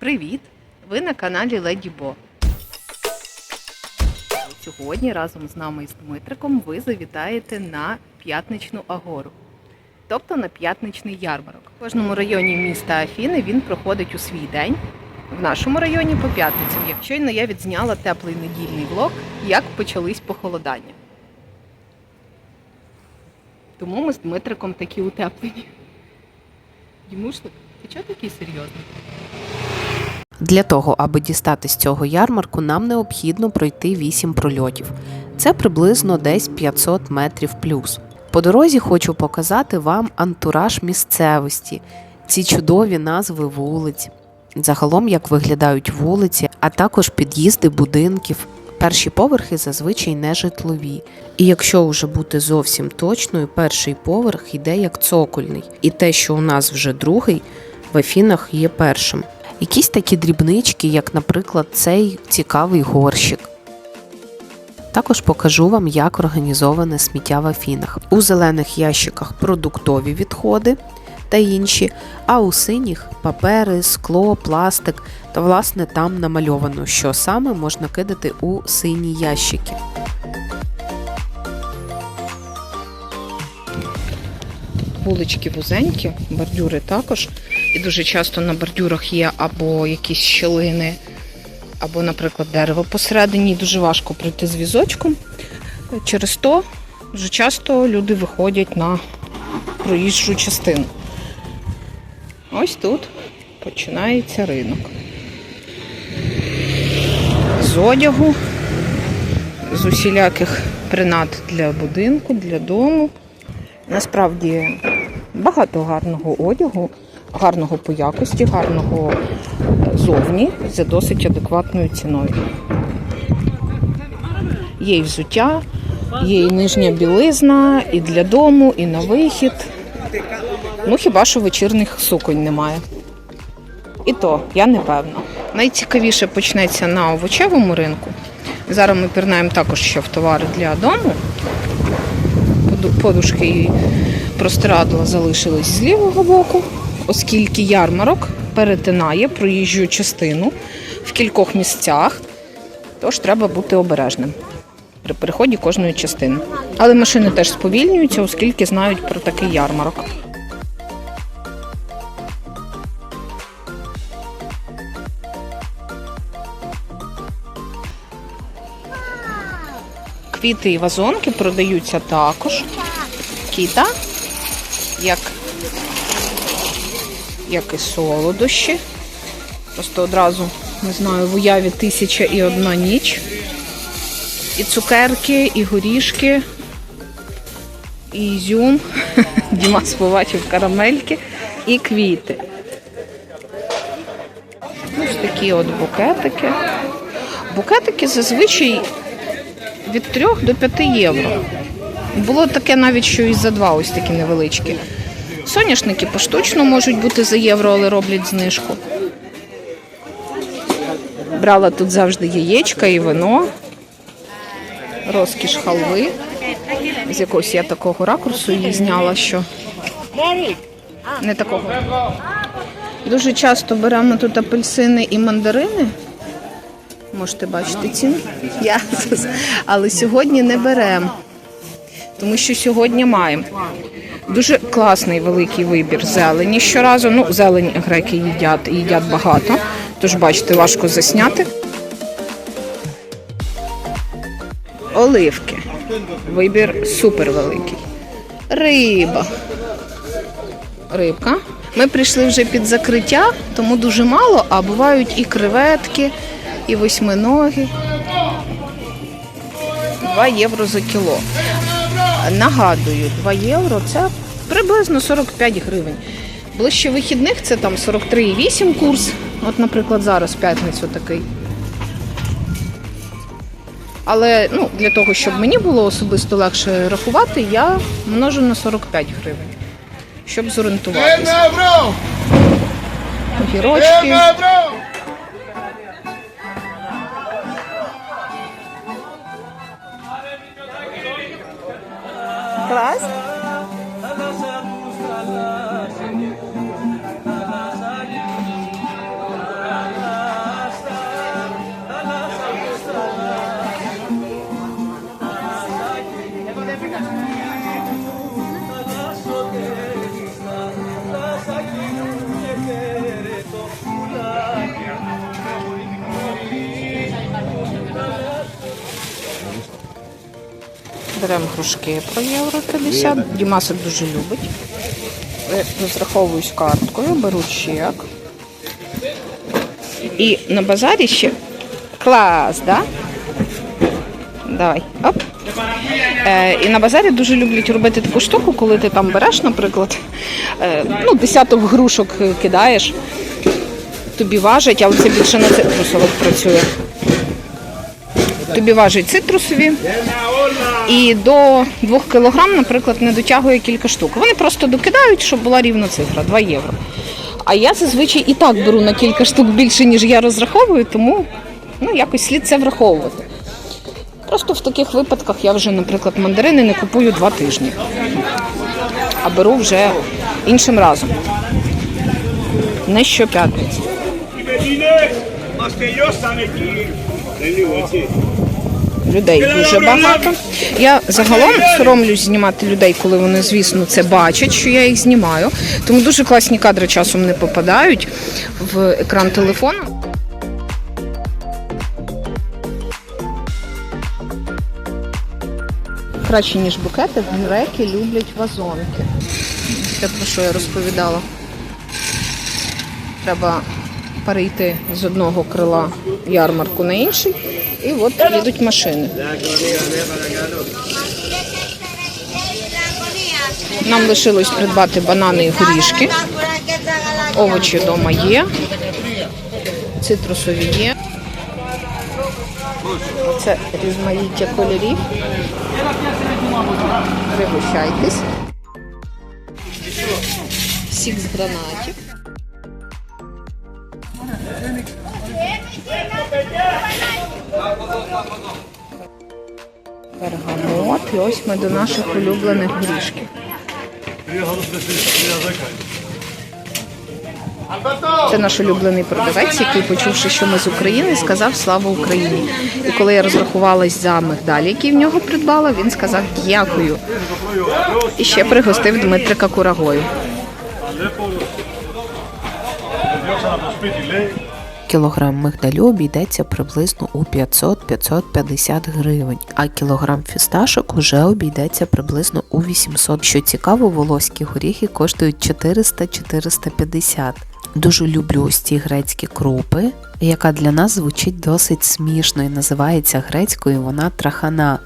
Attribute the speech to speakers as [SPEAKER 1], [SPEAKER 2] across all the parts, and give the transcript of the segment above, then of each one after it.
[SPEAKER 1] Привіт! Ви на каналі Леді Бо. Сьогодні разом з нами і з Дмитриком ви завітаєте на п'ятничну агору, тобто на п'ятничний ярмарок. В кожному районі міста Афіни він проходить у свій день. В нашому районі по п'ятницям. Щойно я відзняла теплий недільний влог, як почались похолодання. Тому ми з Дмитриком такі утеплені. Дімушлик, ти чого такий серйозний?
[SPEAKER 2] Для того, аби дістати з цього ярмарку, нам необхідно пройти 8 прольотів. Це приблизно десь 500 метрів плюс. По дорозі хочу показати вам антураж місцевості, ці чудові назви вулиць, загалом як виглядають вулиці, а також під'їзди будинків. Перші поверхи зазвичай не житлові. І якщо вже бути зовсім точною, перший поверх йде як цокольний, і те, що у нас вже другий, в Афінах є першим. Якісь такі дрібнички, як, наприклад, цей цікавий горщик. Також покажу вам, як організоване сміття в Афінах. У зелених ящиках продуктові відходи та інші, а у синіх папери, скло, пластик та, власне, там намальовано, що саме можна кидати у сині ящики.
[SPEAKER 1] вулички вузенькі, бордюри також. І дуже часто на бордюрах є або якісь щілини, або, наприклад, дерево посередині. Дуже важко пройти з візочком. Через то дуже часто люди виходять на проїжджу частину. Ось тут починається ринок. З одягу, з усіляких принад для будинку, для дому. Насправді багато гарного одягу, гарного по якості, гарного е, зовні за досить адекватною ціною. Є і взуття, є і нижня білизна, і для дому, і на вихід. Ну хіба що вечірних суконь немає. І то, я не певна. Найцікавіше почнеться на овочевому ринку. Зараз ми пірнаємо також ще в товари для дому подушки і простирадла залишились з лівого боку, оскільки ярмарок перетинає проїжджу частину в кількох місцях, тож треба бути обережним при переході кожної частини. Але машини теж сповільнюються, оскільки знають про такий ярмарок. Квіти і вазонки продаються також. Кіта, як, як і солодощі. Просто одразу, не знаю, в уяві тисяча і одна ніч. І цукерки, і горішки, і ізюм. Дімас побачив карамельки і квіти. Ось такі от букетики. Букетики зазвичай від 3 до 5 євро. Було таке навіть, що і за два ось такі невеличкі. Соняшники поштучно можуть бути за євро, але роблять знижку. Брала тут завжди яєчка і вино, розкіш халви. З якогось я такого ракурсу її зняла, що не такого. Дуже часто беремо тут апельсини і мандарини. Можете бачити ціну. Я, але сьогодні не беремо, тому що сьогодні маємо. Дуже класний великий вибір зелені щоразу. Ну, зелень греки їдять, їдять багато, тож бачите, важко засняти. Оливки. Вибір супер великий. Риба. Рибка. Ми прийшли вже під закриття, тому дуже мало, а бувають і креветки, і восьминоги. 2 євро за кіло. Нагадую, 2 євро це приблизно 45 гривень. Ближче вихідних це там 43,8 курс. От, наприклад, зараз п'ятницю такий. Але ну, для того, щоб мені було особисто легше рахувати, я множу на 45 гривень, щоб зорієнтуватися. Огірочки. Клас. Беремо грушки по євро 50. Дімасик дуже любить. Е, Розраховуюсь карткою, беру чек. І на базарі ще клас, да? Давай. Оп. Е, і на базарі дуже люблять робити таку штуку, коли ти там береш, наприклад, е, ну, десяток грушок кидаєш, тобі важить, але це більше на цитрусових працює. Тобі важить цитрусові. І до 2 кг, наприклад, не дотягує кілька штук. Вони просто докидають, щоб була рівна цифра 2 євро. А я зазвичай і так беру на кілька штук більше, ніж я розраховую, тому ну, якось слід це враховувати. Просто в таких випадках я вже, наприклад, мандарини не купую два тижні, а беру вже іншим разом. Не щоп'ятниці. Людей дуже багато. Я загалом соромлюсь знімати людей, коли вони, звісно, це бачать, що я їх знімаю. Тому дуже класні кадри часом не попадають в екран телефону. Краще, ніж букети, греки люблять вазонки. Те, про що я розповідала. Треба перейти з одного крила ярмарку на інший, і от їдуть машини. Нам лишилось придбати банани і горішки. Овочі вдома є. Цитрусові є. Це різноманіття кольорів. Пригощайтесь. Сік з гранатів. Бергамот. І ось ми до наших улюблених горішків. Це наш улюблений продавець, який, почувши, що ми з України, сказав Слава Україні. І коли я розрахувалась за мигдаль, який в нього придбала, він сказав дякую. І ще пригостив Дмитрика курагою.
[SPEAKER 2] Кілограм мигдалю обійдеться приблизно у 500-550 гривень, а кілограм фісташок уже обійдеться приблизно у 800. Що цікаво, волоські горіхи коштують 400-450. Дуже люблю ось ці грецькі крупи, яка для нас звучить досить смішно і називається грецькою вона трахана.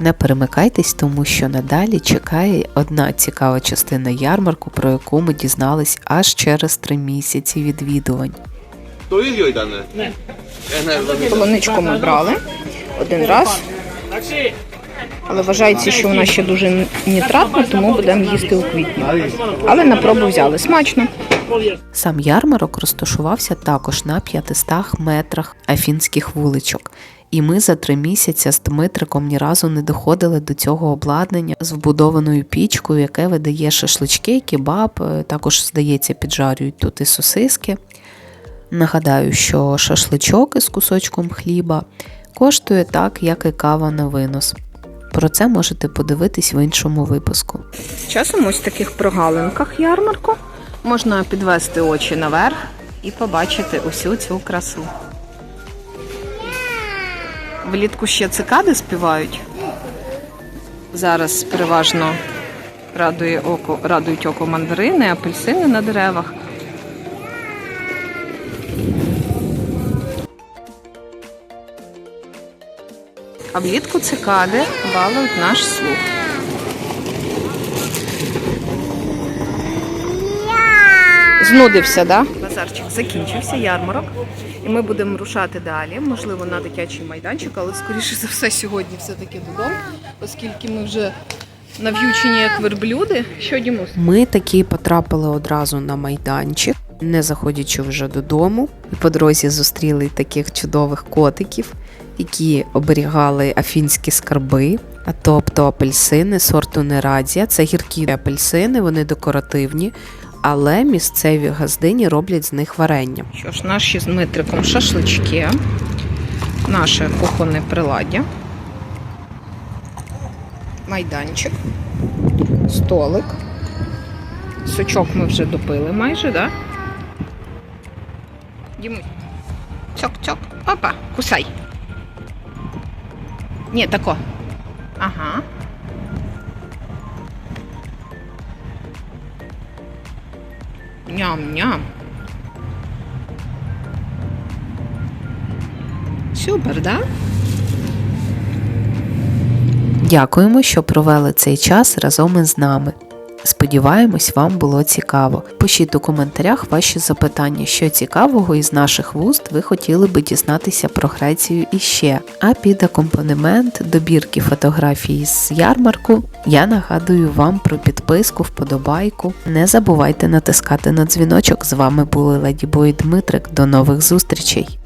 [SPEAKER 2] Не перемикайтесь, тому що надалі чекає одна цікава частина ярмарку, про яку ми дізнались аж через три місяці відвідувань.
[SPEAKER 3] Το ίδιο ήταν. Ναι. Ένα εβδομήντα.
[SPEAKER 1] Полоничку ми брали один раз. Але вважається, що вона ще дуже нітратна, тому будемо їсти у квітні. Але на пробу взяли смачно.
[SPEAKER 2] Сам ярмарок розташувався також на 500 метрах афінських вуличок. І ми за три місяці з Дмитриком ні разу не доходили до цього обладнання з вбудованою пічкою, яке видає шашлички, кебаб, е, також, здається, піджарюють тут і сосиски. Нагадаю, що шашличок із кусочком хліба коштує так, як і кава на винос. Про це можете подивитись в іншому випуску.
[SPEAKER 1] Часом ось в таких прогалинках ярмарку можна підвести очі наверх і побачити усю цю красу. Влітку ще цикади співають. Зараз переважно радує око, радують око мандарини, апельсини на деревах. А влітку цикади балують наш слух. Знудився, да? Базарчик закінчився, ярмарок. І ми будемо рушати далі, можливо, на дитячий майданчик, але скоріше за все сьогодні все-таки додому, оскільки ми вже нав'ючені як верблюди. Що Дімус?
[SPEAKER 2] Ми таки потрапили одразу на майданчик, не заходячи вже додому. І по дорозі зустріли таких чудових котиків, які оберігали афінські скарби. А тобто апельсини сорту Нерадзія. Це гіркі апельсини, вони декоративні, але місцеві газдині роблять з них варення.
[SPEAKER 1] Що ж, наші з Дмитриком шашлички, наше кухонне приладдя, майданчик, столик. Сучок ми вже допили майже, да? Дімусь. Цок-цок. Опа, кусай. Ні, тако. Ага. Ням-ням. Супер, да?
[SPEAKER 2] Дякуємо, що провели цей час разом із нами. Сподіваємось, вам було цікаво. Пишіть у коментарях ваші запитання, що цікавого із наших вуст ви хотіли би дізнатися про Грецію іще. А під акомпанемент добірки фотографій з ярмарку я нагадую вам про підписку, вподобайку. Не забувайте натискати на дзвіночок. З вами були Леді Бой Дмитрик. До нових зустрічей!